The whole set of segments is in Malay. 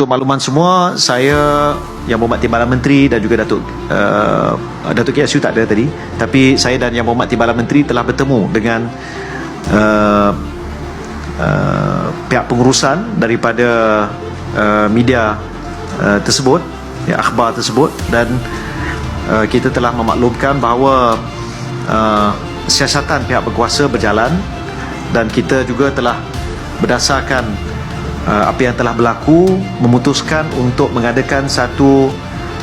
untuk makluman semua, saya Yang Berhormat Timbalan Menteri dan juga Datuk uh, Datuk KSU tak ada tadi, tapi saya dan Yang Berhormat Timbalan Menteri telah bertemu dengan uh, uh, pihak pengurusan daripada uh, media uh, tersebut, ya, akhbar tersebut. Dan uh, kita telah memaklumkan bahawa uh, siasatan pihak berkuasa berjalan dan kita juga telah berdasarkan apa yang telah berlaku memutuskan untuk mengadakan satu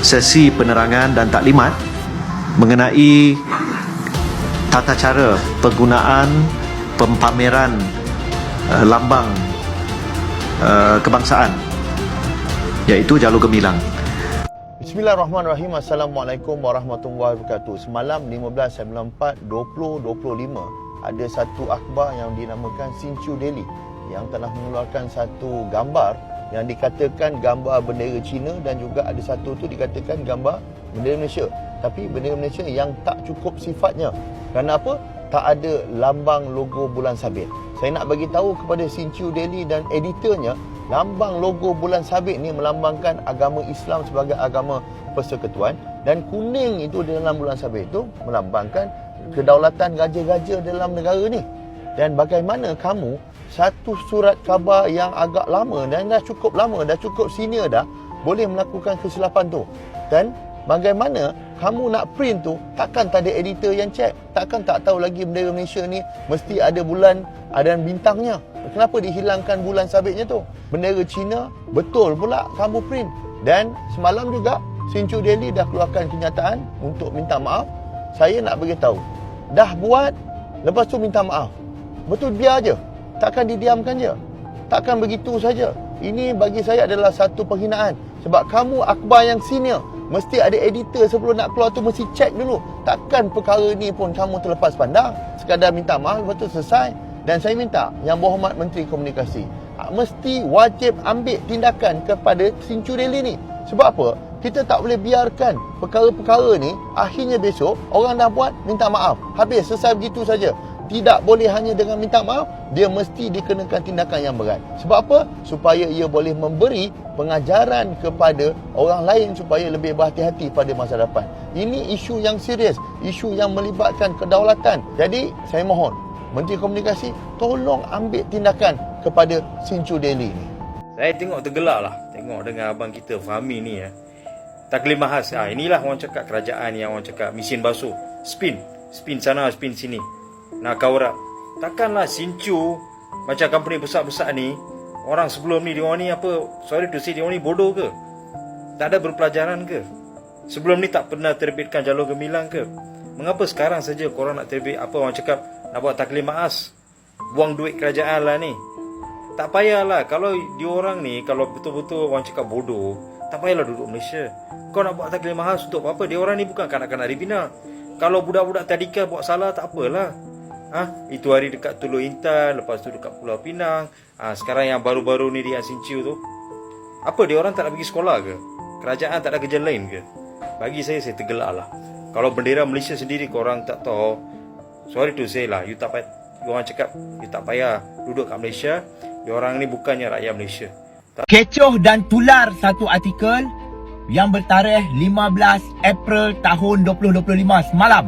sesi penerangan dan taklimat mengenai tata cara penggunaan pempameran uh, lambang uh, kebangsaan iaitu jalur gemilang. Bismillahirrahmanirrahim. Assalamualaikum warahmatullahi wabarakatuh. Semalam 15.94 2025 ada satu akhbar yang dinamakan Sinchu Daily yang telah mengeluarkan satu gambar yang dikatakan gambar bendera Cina dan juga ada satu tu dikatakan gambar bendera Malaysia. Tapi bendera Malaysia yang tak cukup sifatnya. Kerana apa? Tak ada lambang logo bulan sabit. Saya nak bagi tahu kepada Sinchu Daily dan editornya, lambang logo bulan sabit ni melambangkan agama Islam sebagai agama persekutuan dan kuning itu dalam bulan sabit itu melambangkan kedaulatan raja-raja dalam negara ni. Dan bagaimana kamu satu surat khabar yang agak lama dan dah cukup lama, dah cukup senior dah, boleh melakukan kesilapan tu. Dan bagaimana kamu nak print tu, takkan tak ada editor yang check. Takkan tak tahu lagi bendera Malaysia ni mesti ada bulan, ada bintangnya. Kenapa dihilangkan bulan sabitnya tu? Bendera Cina, betul pula kamu print. Dan semalam juga, Sinchu Daily dah keluarkan kenyataan untuk minta maaf. Saya nak beritahu, dah buat, lepas tu minta maaf. Betul biar aja takkan didiamkan je. Takkan begitu saja. Ini bagi saya adalah satu penghinaan. Sebab kamu akhbar yang senior. Mesti ada editor sebelum nak keluar tu mesti check dulu. Takkan perkara ni pun kamu terlepas pandang. Sekadar minta maaf lepas tu selesai. Dan saya minta yang berhormat Menteri Komunikasi. Mesti wajib ambil tindakan kepada Sincu Rally ni. Sebab apa? Kita tak boleh biarkan perkara-perkara ni akhirnya besok orang dah buat minta maaf. Habis selesai begitu saja tidak boleh hanya dengan minta maaf dia mesti dikenakan tindakan yang berat. Sebab apa? Supaya ia boleh memberi pengajaran kepada orang lain supaya lebih berhati-hati pada masa depan. Ini isu yang serius isu yang melibatkan kedaulatan. Jadi saya mohon Menteri Komunikasi tolong ambil tindakan kepada Sinchu Daily ni saya tengok tergelak lah. Tengok dengan abang kita Fahmi ni ya. Taklim mahas ha, inilah orang cakap kerajaan yang orang cakap mesin basuh. Spin. Spin sana spin sini nak kaurak. Takkanlah Sincu macam company besar-besar ni orang sebelum ni dia ni apa sorry to say dia ni bodoh ke? Tak ada berpelajaran ke? Sebelum ni tak pernah terbitkan jalur gemilang ke? Mengapa sekarang saja korang nak terbit apa orang cakap nak buat taklim maas? Buang duit kerajaan lah ni. Tak payahlah kalau dia orang ni kalau betul-betul orang cakap bodoh, tak payahlah duduk Malaysia. Kau nak buat taklim maas untuk apa? Dia orang ni bukan kanak-kanak dibina. Kalau budak-budak tadika buat salah tak apalah. Ha? Itu hari dekat Tulu Intan Lepas tu dekat Pulau Pinang ha, Sekarang yang baru-baru ni di Asinciu tu Apa dia orang tak nak pergi sekolah ke? Kerajaan tak ada kerja lain ke? Bagi saya, saya tergelak lah Kalau bendera Malaysia sendiri korang tak tahu Sorry to say lah You tak payah You orang cakap You tak payah duduk kat Malaysia You orang ni bukannya rakyat Malaysia Kecoh dan tular satu artikel yang bertarikh 15 April tahun 2025 semalam.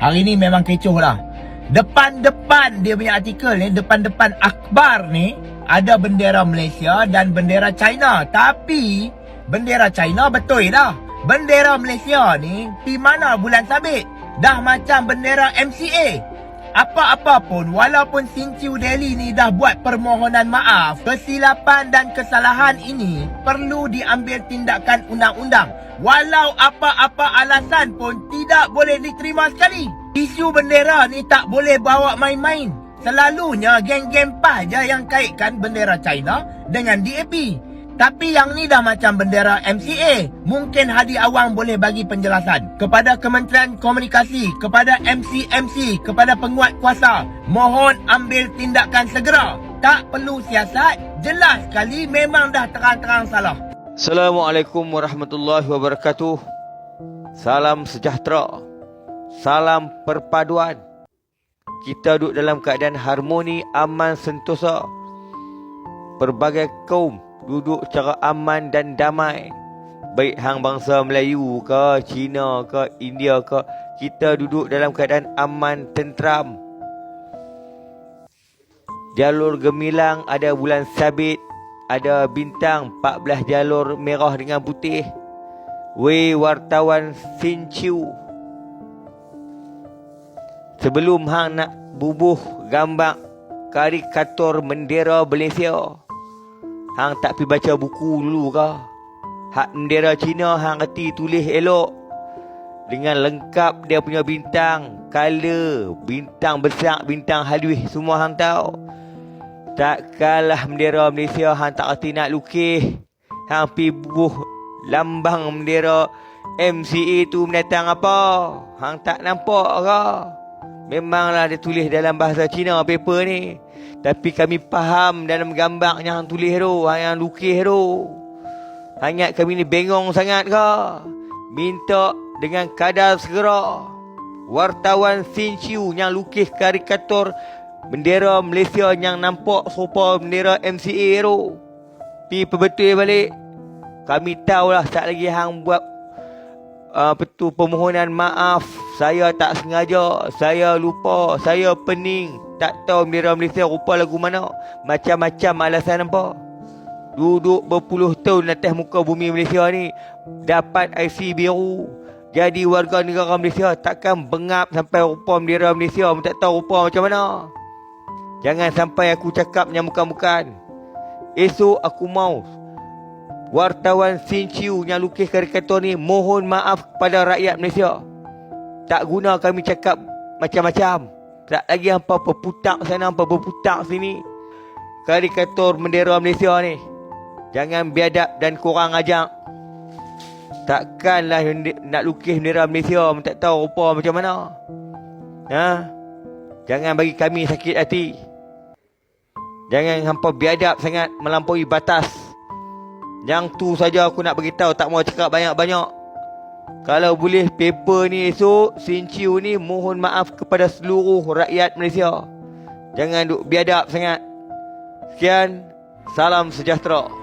Hari ni memang kecoh lah. Depan-depan dia punya artikel ni, depan-depan akhbar ni ada bendera Malaysia dan bendera China. Tapi bendera China betul dah. Bendera Malaysia ni di mana bulan sabit? Dah macam bendera MCA. Apa-apa pun walaupun Sinciu Delhi ni dah buat permohonan maaf, kesilapan dan kesalahan ini perlu diambil tindakan undang-undang. Walau apa-apa alasan pun tidak boleh diterima sekali. Isu bendera ni tak boleh bawa main-main. Selalunya geng-geng PAS je yang kaitkan bendera China dengan DAP. Tapi yang ni dah macam bendera MCA. Mungkin Hadi Awang boleh bagi penjelasan. Kepada Kementerian Komunikasi, kepada MC-MC, kepada penguat kuasa. Mohon ambil tindakan segera. Tak perlu siasat. Jelas sekali memang dah terang-terang salah. Assalamualaikum warahmatullahi wabarakatuh. Salam sejahtera. Salam perpaduan. Kita duduk dalam keadaan harmoni, aman, sentosa. Berbagai kaum duduk secara aman dan damai. Baik hang bangsa Melayu ke, Cina ke, India ke, kita duduk dalam keadaan aman tentram. Jalur gemilang ada bulan sabit, ada bintang 14 jalur merah dengan putih. Wei wartawan Sinchu. Sebelum hang nak bubuh gambar karikatur bendera Malaysia, hang tak pi baca buku dulu ke? Hak bendera Cina hang reti tulis elok dengan lengkap dia punya bintang, color, bintang besar, bintang halus semua hang tahu. Tak kalah bendera Malaysia hang tak reti nak lukis. Hang pi bubuh lambang bendera MCA tu mendatang apa? Hang tak nampak ke? Memanglah dia tulis dalam bahasa Cina paper ni. Tapi kami faham dalam gambar yang tulis tu, yang lukis tu. Hangat kami ni bengong sangat ke? Minta dengan kadar segera. Wartawan Sinchiu yang lukis karikatur bendera Malaysia yang nampak serupa bendera MCA tu. Pi perbetul balik. Kami tahulah tak lagi hang buat uh, betul permohonan maaf. Saya tak sengaja. Saya lupa. Saya pening. Tak tahu bendera Malaysia rupa lagu mana. Macam-macam alasan apa. Duduk berpuluh tahun atas muka bumi Malaysia ni. Dapat IC biru. Jadi warga negara Malaysia takkan bengap sampai rupa bendera Malaysia. Tak tahu rupa macam mana. Jangan sampai aku cakap yang bukan-bukan. Esok aku mau wartawan Sinchiu yang lukis karikatur ni mohon maaf kepada rakyat Malaysia. Tak guna kami cakap macam-macam. Tak lagi hampa berputak sana, hampa berputak sini. Karikatur bendera Malaysia ni. Jangan biadab dan kurang ajak. Takkanlah nak lukis bendera Malaysia tak tahu rupa macam mana. Ha? Jangan bagi kami sakit hati. Jangan hampa biadab sangat melampaui batas. Yang tu saja aku nak beritahu tak mau cakap banyak-banyak. Kalau boleh paper ni esok Sinciu ni mohon maaf kepada seluruh rakyat Malaysia. Jangan duk biadab sangat. Sekian, salam sejahtera.